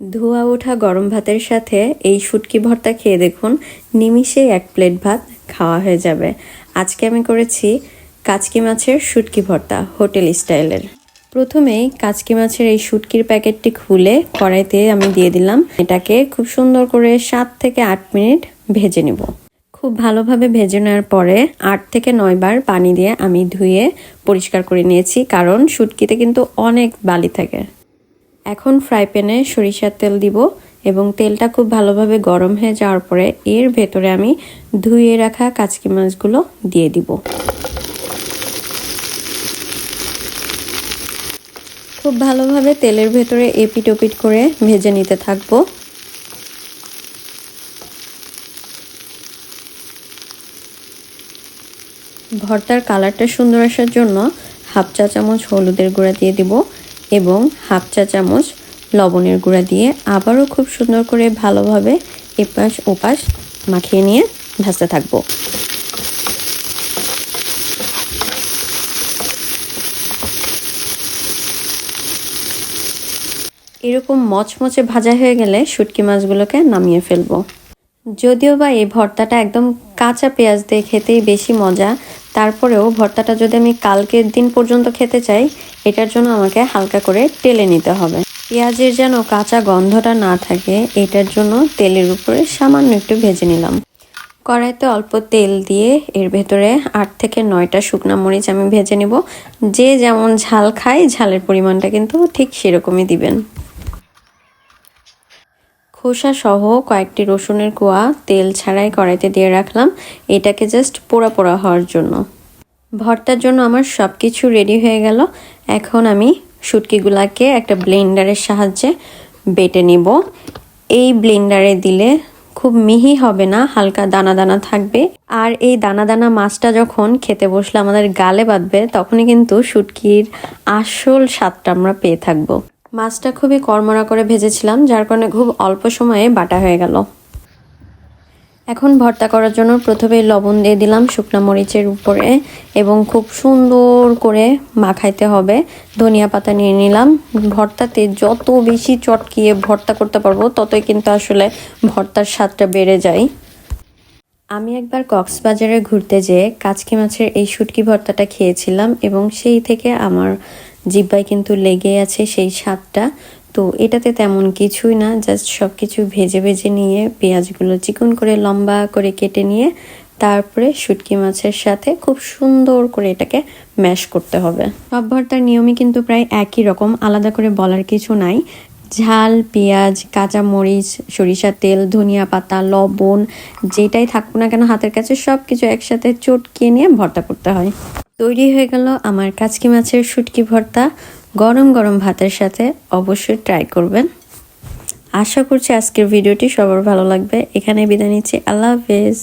ধোয়া ওঠা গরম ভাতের সাথে এই শুটকি ভর্তা খেয়ে দেখুন নিমিষে এক প্লেট ভাত খাওয়া হয়ে যাবে। আজকে আমি করেছি কাচকি মাছের শুটকি ভর্তা হোটেল স্টাইলের। প্রথমেই কাচকি মাছের এই শুটকির প্যাকেটটি খুলে কড়াইতে আমি দিয়ে দিলাম। এটাকে খুব সুন্দর করে সাত থেকে আট মিনিট ভেজে নেব। খুব ভালোভাবে ভেজে নেওয়ার পরে আট থেকে নয় বার পানি দিয়ে আমি ধুয়ে পরিষ্কার করে নিয়েছি, কারণ শুটকিতে কিন্তু অনেক বালি থাকে। এখন ফ্রাই প্যানে সরিষার তেল দিব এবং তেলটা খুব ভালোভাবে গরম হয়ে যাওয়ার পরে এর ভেতরে আমি ধুয়ে রাখা কাচকি মাছগুলো দিয়ে দিব। খুব ভালোভাবে তেলের ভেতরে এপিট ওপিট করে ভেজে নিতে থাকব। ভর্তার কালারটা সুন্দর আসার জন্য হাফ চা চামচ হলুদের গুঁড়া দিয়ে দিব। এবং হাফ চা চামচ লবণের গুঁড়া দিয়ে আবারও খুব সুন্দর করে ভালোভাবে এপাশ ওপাশ মাখিয়ে নিয়ে ভাজতে থাকব। এরকম মচমচে ভাজা হয়ে গেলে শুটকি মাছগুলোকে নামিয়ে ফেলব। যদিও বা এই ভর্তাটা একদম কাঁচা পেঁয়াজ দিয়ে খেতেই বেশি মজা, তারপরেও ভর্তাটা যদি আমি কালকের দিন পর্যন্ত খেতে চাই এটার জন্য আমাকে হালকা করে টেলে নিতে হবে। পেঁয়াজের যেন কাঁচা গন্ধটা না থাকে, এটার জন্য তেলের উপরে সামান্য একটু ভেজে নিলাম। কড়াইতে অল্প তেল দিয়ে এর ভেতরে আট থেকে নয়টা শুকনা মরিচ আমি ভেজে নেব। যে যেমন ঝাল খায়, ঝালের পরিমাণটা কিন্তু ঠিক সেরকমই দিবেন। খোসা সহ কয়েকটি রসুনের কোয়া তেল ছাড়াই কড়াইতে দিয়ে রাখলাম। এটাকে জাস্ট পোড়া পোড়া হওয়ার জন্য। ভর্তার জন্য আমার সব কিছু রেডি হয়ে গেল। এখন আমি শুটকিগুলাকে একটা ব্লেন্ডারের সাহায্যে বেটে নিব। এই ব্লেন্ডারে দিলে খুব মিহি হবে না, হালকা দানা দানা থাকবে। আর এই দানা দানা মাছটা যখন খেতে বসলে আমাদের গালে বাঁধবে, তখনই কিন্তু শুটকির আসল স্বাদটা আমরা পেয়ে থাকব। মাছটা খুবই কড়মড়া করে ভেজেছিলাম, যার কারণে খুব অল্প সময়ে বাটা হয়ে গেল। এখন ভর্তা করার জন্য প্রথমে লবণ দিয়ে দিলাম শুকনো মরিচের উপরে এবং খুব সুন্দর করে মাখাইতে হবে। ধনিয়া পাতা নিয়ে নিলাম। ভর্তাতে যত বেশি চটকিয়ে ভর্তা করতে পারব, ততই কিন্তু আসলে ভর্তার স্বাদটা বেড়ে যায়। আমি একবার কক্সবাজারে ঘুরতে যেয়ে কাচকি মাছের এই শুটকি ভর্তাটা খেয়েছিলাম এবং সেই থেকে আমার জিব্বায় কিন্তু লেগে আছে সেই স্বাদটা। তো এটাতে তেমন কিছুই না জাস্ট সব কিছু ভেজে ভেজে নিয়ে পেঁয়াজগুলো চিকন করে লম্বা করে কেটে নিয়ে তারপরে শুটকি মাছের সাথে খুব সুন্দর করে এটাকে ম্যাশ করতে হবে। সব ভর্তার নিয়মই কিন্তু প্রায় একই রকম, আলাদা করে বলার কিছু নাই। ঝাল, পেঁয়াজ কাঁচা মরিচ সরিষার তেল, ধনিয়া পাতা, লবণ, যেটাই থাকুক না কেন হাতের কাছে সব কিছু একসাথে চটকিয়ে নিয়ে ভর্তা করতে হয়। তৈরি হয়ে গেল আমার কাচকি মাছের শুটকি ভর্তা। গরম গরম ভাতের সাথে অবশ্যই ট্রাই করবেন। আশা করছি আজকের ভিডিওটি সবার ভালো লাগবে। এখানে বিদায় নিচ্ছি। আল্লাহ হাফেজ।